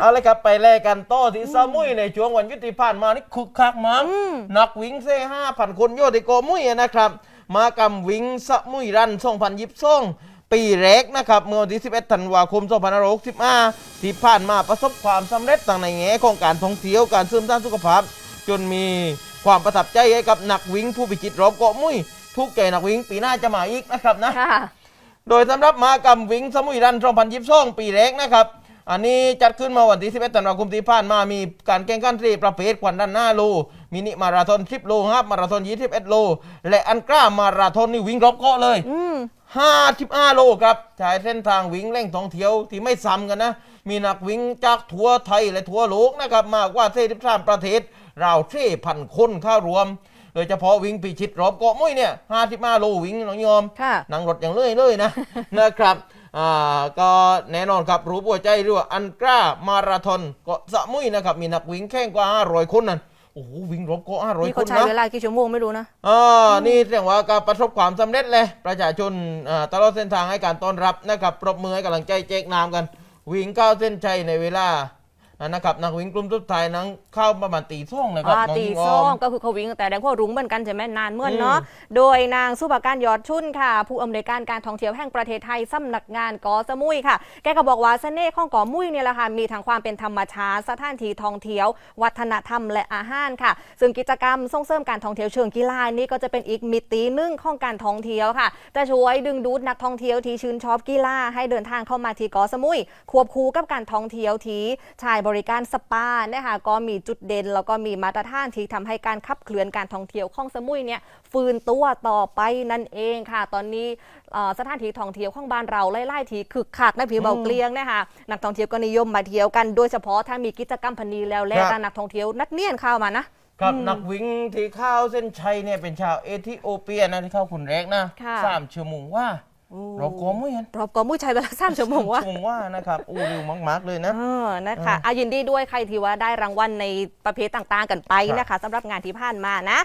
เอาเลยครับไปแลกกันต่อที่สมุยในช่วงวันหยุดที่ผ่านมานี่คึกคักมากอืมนักวิ่งเซ่ห้าพันคนโยติโกมุยนะครับ มากำวิ่งสมุยรันส่งพันยิบส่งปีแรกนะครับเมื่อวันที่ 11 ธันวาคม 2565 ที่ผ่านมาประสบความสำเร็จต่างในแง่ของการท่องเที่ยวการเสริมสร้างสุขภาพ จนมีความประทับใจให้กับนักวิ่งผู้พิจิตรรอบเกาะมุยทุกใจนักวิ่งปีหน้าจะมาอีกนะครับนะค่ะโดยสำหรับมหากรรมวิ่งสมุยรัน 2022 ปีแรกนะครับ อันนี้จัดขึ้นมาวันที่ 11ธันวาคมที่ผ่านมา มีการแข่งขันที่ประเภทควันด้านหน้าโล มินิมาราธอน10โลครับมาราธอน21โล และอันกล้ามาราธอนนี่วิ่งรอบเกาะเลยอืม55โลครับใช้เส้นทางวิ่งเร่งท่องเที่ยวที่ไม่ซ้ำกันนะ มีนักวิ่งจากทั่วไทยและทั่วโลกนะครับ มากกว่า43ประเทศ ราวเท่พันคนเข้ารวมโดยเฉพาะวิ่งพิชิตรอบเกาะมุ้ยเนี่ย 55 โลวิ่งน้องยอมค่ะนั่งรถอย่างเลยเลยนะนะครับอ่า ก็แน่นอนครับรู้ปัวใจหรือว่าอันกล้ามาราธอนเกาะสะมุยนะครับมีนักวิ่งแข่งกว่า 500 คนนั่นโอ้โหวิ่งรบเก็นี่500คเขานใช้นะเวลากี่ชั่วโมงไม่รู้นะอ่านี่แสดงว่าการประสบความสำเร็จเลย ประชาชนอ่าตลอดเส้นทางให้การต้อนรับนะครับปรบมือให้กำลังใจแจกน้ำกัน วิ่งก้าวเส้นชัยในเวลาอ่า นะครับนักวิ่งกลุ่มสุดท้ายนั้นเข้าประมาณตีท่องเลยครับอ่าน้องตียิงซ่ออองมก็คือเขาวิ่งตั้งแต่แดงพ่อรุ้งเหมือนกันใช่ไหมนานเมื่อนอืมเนาะ โดยนางสุภการยอดชุนค่ะ ผู้อำนวยการการท่องเที่ยวแห่งประเทศไทยสำนักงานกอสมุยค่ะ แกก็บอกว่าเสน่ห์ของเกอมุยเนี่ยแหละค่ะมีทั้งความเป็นธรรมชาติสถานที่ท่องเที่ยว วัฒนธรรมและอาหารค่ะ ซึ่งกิจกรรมส่งเสริมการท่องเที่ยวเชิงกีฬานี่ก็จะเป็นอีกมิติหนึ่งของการท่องเที่ยวค่ะ จะช่วยดึงดูดนักท่องเที่ยวที่ชื่นชอบกีฬาให้เดินทางเข้ามาที่เกอสมุย ควบคู่กับการท่องเที่ยวที่ชายบริการสปานะคะก็มีจุดเด่นแล้วก็มีมาตรฐานที่ทำให้การขับเคลื่อนการท่องเที่ยวของสมุยเนี่ยฟื้นตัวต่อไปนั่นเองค่ะ ตอนนี้เอ่อสถานที่ท่องเที่ยวของบ้านเราไล่ๆทีคึกคักนะพี่เบาเกลียงนะคะนักท่องเที่ยวก็นิยมมาเที่ยวกันโดยเฉพาะถ้ามีกิจกรรมพันนี้แล้วแลครับกันนักท่องเที่ยวนัดเนียนเข้ามานะครับนักวิ่งที่เข้าเส้นชัยเนี่ยเป็นชาวเอธิโอเปียนะที่เข้าคนแรกนะค่ะสามชั่วโมงว่าเราโกมุ้ยกันรอบก็มุ้ยใช้เวลาสามชั่วโมงว่าชั่วโมงว่านะครับอู้เร็วมาก ๆ เลยนะเออนะคะอ่าอายินดีด้วยใครที่ว่าได้รางวัลในประเภทต่าง ๆ กันไปครับนะคะสำหรับงานที่ผ่านมานะ